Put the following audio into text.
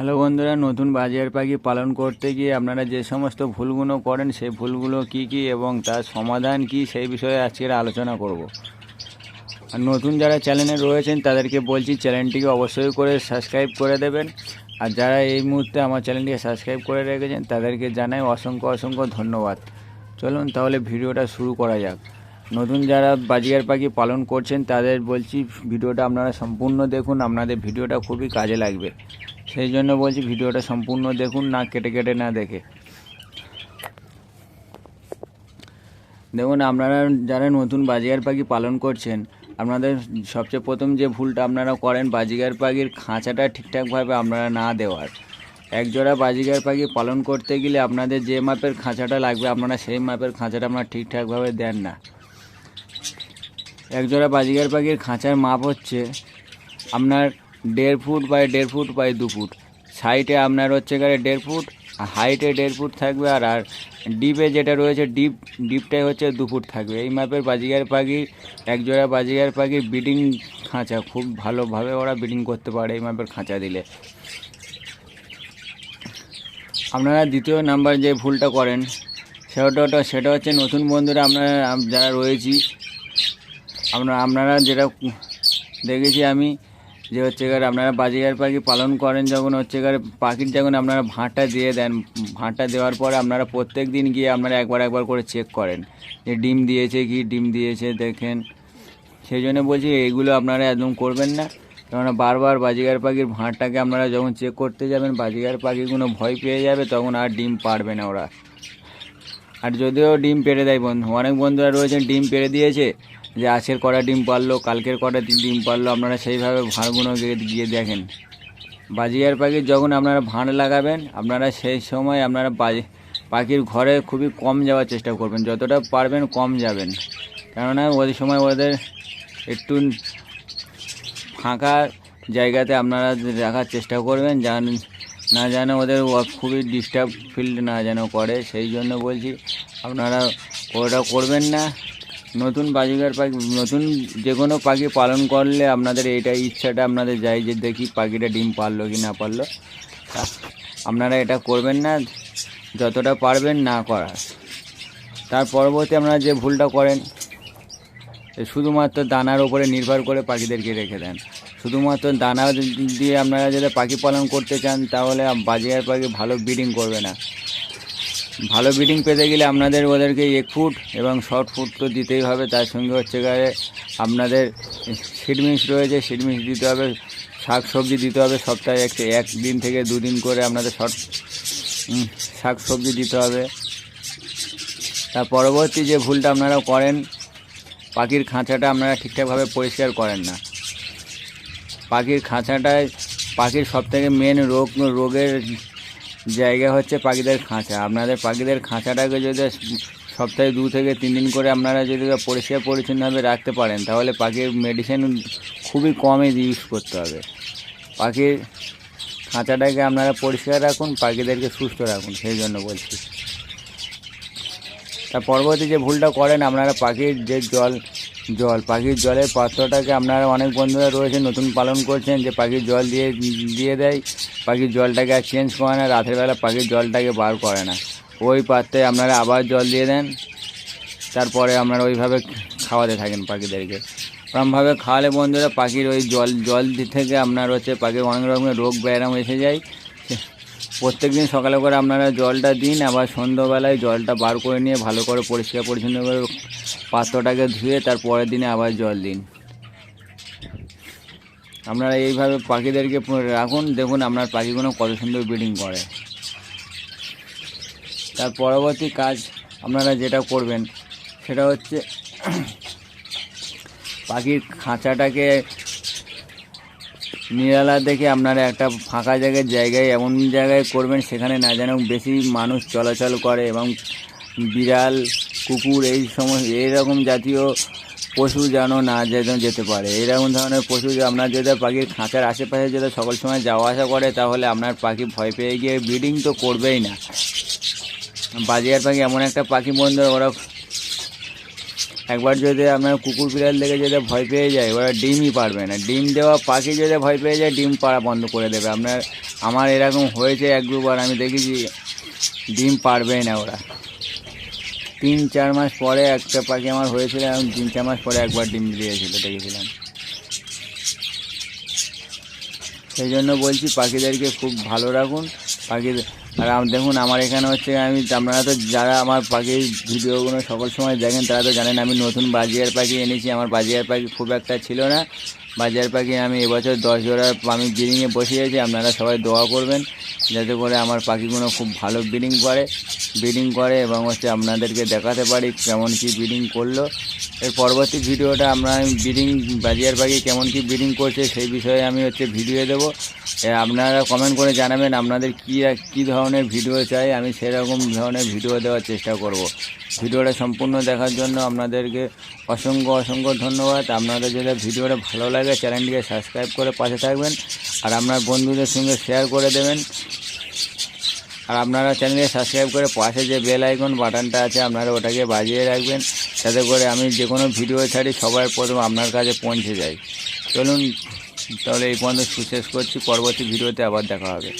Hello বন্ধুরা, নতুন বাজার পাখি পালন করতে গিয়ে আপনারা যে সমস্ত ভুলগুলো করেন, সেই ভুলগুলো কি কি এবং তার সমাধান কি সেই বিষয়ে আজকের আলোচনা করব। আর নতুন যারা চ্যানেলে রয়েছেন, তাদেরকে বলছি চ্যানেলটিকে অবশ্যই করে সাবস্ক্রাইব করে দেবেন। আর যারা এই মুহূর্তে আমার চ্যানেলটিকে সাবস্ক্রাইব করে রেখেছেন, তাদেরকে জানাই অসংখ্য অসংখ্য ধন্যবাদ। চলুন তাহলে ভিডিওটা শুরু করা যাক। নতুন যারা বাজিয়ার পাখি পালন করছেন, তাদের বলছি ভিডিওটা আপনারা সম্পূর্ণ দেখুন, আপনাদের ভিডিওটা খুবই কাজে লাগবে। সেই জন্য বলছি ভিডিওটা সম্পূর্ণ দেখুন, না কেটে কেটে না দেখে। দেখুন, আপনারা যারা নতুন বাজিয়ার পাখি পালন করছেন, আপনাদের সবচেয়ে প্রথম যে ভুলটা আপনারা করেন, বাজিগার পাখির খাঁচাটা ঠিকঠাকভাবে আপনারা না দেওয়ার। একজোড়া বাজিগার পাখি পালন করতে গেলে আপনাদের যে মাপের খাঁচাটা লাগবে, আপনারা সেই মাপের খাঁচাটা আপনারা ঠিকঠাকভাবে দেন না। একজোড়া বাজিগার পাখির খাঁচার মাপ হচ্ছে আপনার দেড় ফুট বাই দেড় ফুট বাই দু ফুট। সাইডে আপনার হচ্ছে গেলে দেড় ফুট, আর হাইটে দেড় ফুট থাকবে, আর আর ডিপে যেটা রয়েছে ডিপ ডিপটাই হচ্ছে দু ফুট থাকবে। এই মাপের বাজিগার পাখি, একজোড়া বাজিগার পাখির ব্রিডিং খাঁচা, খুব ভালোভাবে ওরা ব্রিডিং করতে পারে এই মাপের খাঁচা দিলে। আপনারা দ্বিতীয় নাম্বার যে ভুলটা করেন, সেটা সেটা হচ্ছে নতুন বন্ধুরা আপনারা যারা রয়েছি আপনারা আপনারা যেটা দেখেছি আমি, যে হচ্ছে গিয়ে আপনারা বাজিগার পাখি পালন করেন যখন, হচ্ছে গিয়ে পাখির যখন আপনারা ভাঁটটা দিয়ে দেন ভাঁটটা দেওয়ার পরে আপনারা প্রত্যেক দিন গিয়ে আপনারা একবার একবার করে চেক করেন। যে ডিম দিয়েছে কি, ডিম দিয়েছে, দেখেন। সেই জন্য বলছি এইগুলো আপনারা একদম করবেন না। কেননা বারবার বাজিগার পাখির ভাঁটটাকে আপনারা যখন চেক করতে যাবেন, বাজিগার পাখিগুলো ভয় পেয়ে যাবে, তখন আর ডিম পারবে না ওরা। আর যদিও ডিম পেড়ে দেয় বন্ধু, অনেক বন্ধুরা রয়েছেন, ডিম পেড়ে দিয়েছে যে আজকের কটা ডিম পারল, কালকের কটা ডিম পারল, আপনারা সেইভাবে ভাঁড়গুলো গিয়ে দেখেন। বাজিয়ার পাখির যখন আপনারা ভাঁড় লাগাবেন, আপনারা সেই সময় আপনারা বাজি, পাখির ঘরে খুবই কম যাওয়ার চেষ্টা করবেন। যতটা পারবেন কম যাবেন। কেননা ওই সময় ওদের একটু ফাঁকা জায়গাতে আপনারা রাখার চেষ্টা করবেন, যান, না যেন ওদের খুবই ডিস্টার্ব ফিল্ড না যেন করে। সেই জন্য বলছি, আপনারা ওটা করবেন না। নতুন বাজিগার পাখি, নতুন যে কোনো পাখি পালন করলে আপনাদের এইটা ইচ্ছাটা, আপনাদের যায় যে দেখি পাখিটা ডিম পারল কি না পারল। আপনারা এটা করবেন না, যতটা পারবেন না করার। তার পরবর্তী আপনারা যে ভুলটা করেন শুধুমাত্র দানার ওপরে নির্ভর করে পাখিদেরকে রেখে দেন। শুধুমাত্র দানা দিয়ে আপনারা যদি পাখি পালন করতে চান, তাহলে বাজিয়ার পাখি ভালো ব্রিডিং করবে না। ভালো ব্রিডিং পেতে গেলে আপনাদের ওদেরকে এক ফুট এবং শর্ট ফুট তো দিতেই হবে, তার সঙ্গে হচ্ছে গায়ে আপনাদের সিডমিক্স রয়েছে সিডমিক্স দিতে হবে, শাক সবজি দিতে হবে, সপ্তাহে এক একদিন থেকে দুদিন করে আপনাদের শর্ট শাক সবজি দিতে হবে। তার পরবর্তী যে ভুলটা আপনারা করেন, পাখির খাঁচাটা আপনারা ঠিকঠাকভাবে পরিষ্কার করেন না। পাখির খাঁচাটায়, পাখির সবথেকে মেন রোগ, রোগের জায়গা হচ্ছে পাখিদের খাঁচা। আপনাদের পাখিদের খাঁচাটাকে যদি সপ্তাহে দু থেকে তিন দিন করে আপনারা যদি পরিষ্কার পরিচ্ছন্নভাবে রাখতে পারেন, তাহলে পাখির মেডিসিন খুবই কমে ইউজ করতে হবে। পাখির খাঁচাটাকে আপনারা পরিষ্কার রাখুন, পাখিদেরকে সুস্থ রাখুন, সেই জন্য বলছি। তা পরবর্তী যে ভুলটা করেন, আপনারা পাখির যে জল জল। পাখির জলের পাত্রটাকে আপনারা অনেক বন্ধুরা রয়েছে, নতুন পালন করছেন, যে পাখির জল দিয়ে দিয়ে দেয়। পাখির জলটাকে আর চেঞ্জ করে না, রাতের বেলা পাখির জলটাকে বার করে না। ওই পাত্রে আপনারা আবার জল দিয়ে দেন। তারপরে আপনারা ওইভাবে খাওয়াতে থাকেন পাখিদেরকে। ওরমভাবে খাওয়ালে বন্ধুরা পাখির ওই জল জল থেকে আপনার হচ্ছে পাখির অনেক রকমের রোগ, ব্যায়াম এসে যায়। প্রত্যেক দিন সকালে করে আপনারা জলটা দিন, আবার সন্ধ্যাবেলায় জলটা বার করে নিয়ে ভালো করে পরিষ্কার পরিচ্ছন্ন করে পাত্রটাকে ধুয়ে তার পরের দিনে আবার জল দিন। আপনারা এইভাবে পাখিদেরকে রাখুন, দেখুন আপনার পাখিগুলো কত সুন্দর ব্রিডিং করে। তার পরবর্তী কাজ আপনারা যেটা করবেন, সেটা হচ্ছে পাখির খাঁচাটাকে নিরালা দেখে আপনারা একটা ফাঁকা জায়গায় জায়গায়, এমন জায়গায় করবেন সেখানে না যেন বেশি মানুষ চলাচল করে এবং বিড়াল, কুকুর এই সমস্ত এইরকম জাতীয় পশু যেন না যেন যেতে পারে। এইরকম ধরনের পশু যে আপনার যদি পাখির খাঁচার আশেপাশে যদি সকল সময় যাওয়া আসা করে, তাহলে আপনার পাখি ভয় পেয়ে গিয়ে ব্রিডিং তো করবেই না। বাজিয়ার পাখি এমন একটা পাখি বন্ধু ওরা একবার যদি আপনার কুকুর বিড়াল দেখে যদি ভয় পেয়ে যায় ওরা ডিমই পারবে না। ডিম দেওয়া পাখি যদি ভয় পেয়ে যায়, ডিম পাড়া বন্ধ করে দেবে। আপনার, আমার এরকম হয়েছে এক দুবার, আমি দেখেছি ডিম পারবেই না ওরা। তিন, চার মাস পরে একটা পাখি আমার হয়েছিল এবং তিন, চার মাস পরে একবার ডিম দিয়েছিল, দেখেছিলাম। সেই জন্য বলছি, পাখিদেরকে খুব ভালো রাখুন। পাখি আর দেখুন, আমার এখানে হচ্ছে আমি, আপনারা তো যারা আমার পাখির ভিডিওগুলো সকল সময় দেখেন, তারা তো জানেন আমি নতুন বাজিয়ার পাখি এনেছি। আমার বাজিয়ার পাখি খুব একটা ছিল না। বাজিয়ার পাখি আমি এবছর দশ জোড়া আমি ব্রিডিংয়ে বসিয়েছি আপনারা সবাই দোয়া করবেন যাতে করে আমার পাখিগুলো খুব ভালো ব্রিডিং করে। ব্রিডিং করে এবং হচ্ছে আপনাদেরকে দেখাতে পারি কেমন কি ব্রিডিং করল। এর পরবর্তী ভিডিওটা আমরা ব্রিডিং বাজিয়ার পাখি কেমন কি ব্রিডিং করছে সেই বিষয়ে আমি হচ্ছে ভিডিও দেবো। আপনারা কমেন্ট করে জানাবেন আপনাদের কী কী ধরনের ভিডিও চাই, আমি সেরকম ধরনের ভিডিও দেওয়ার চেষ্টা করব। ভিডিওটা সম্পূর্ণ দেখার জন্য আপনাদেরকে অসংখ্য অসংখ্য ধন্যবাদ। আপনাদের যদি ভিডিওটা ভালো লাগে, চ্যানেলটিকে সাবস্ক্রাইব করে পাশে থাকবেন আর আপনার বন্ধুদের সঙ্গে শেয়ার করে দেবেন। আর আপনারা চ্যানেলকে সাবস্ক্রাইব করে পাশে যে বেল আইকন বাটনটা আছে, আপনারা ওটাকে বাজিয়ে রাখবেন। যাতে করে আমি যে কোনো ভিডিও ছাড়ি, সবার প্রথম আপনার কাছে পৌঁছে যায়। চলুন, তাহলে এই পর্যন্ত সুশেষ করছি। পরবর্তী ভিডিওতে আবার দেখা হবে।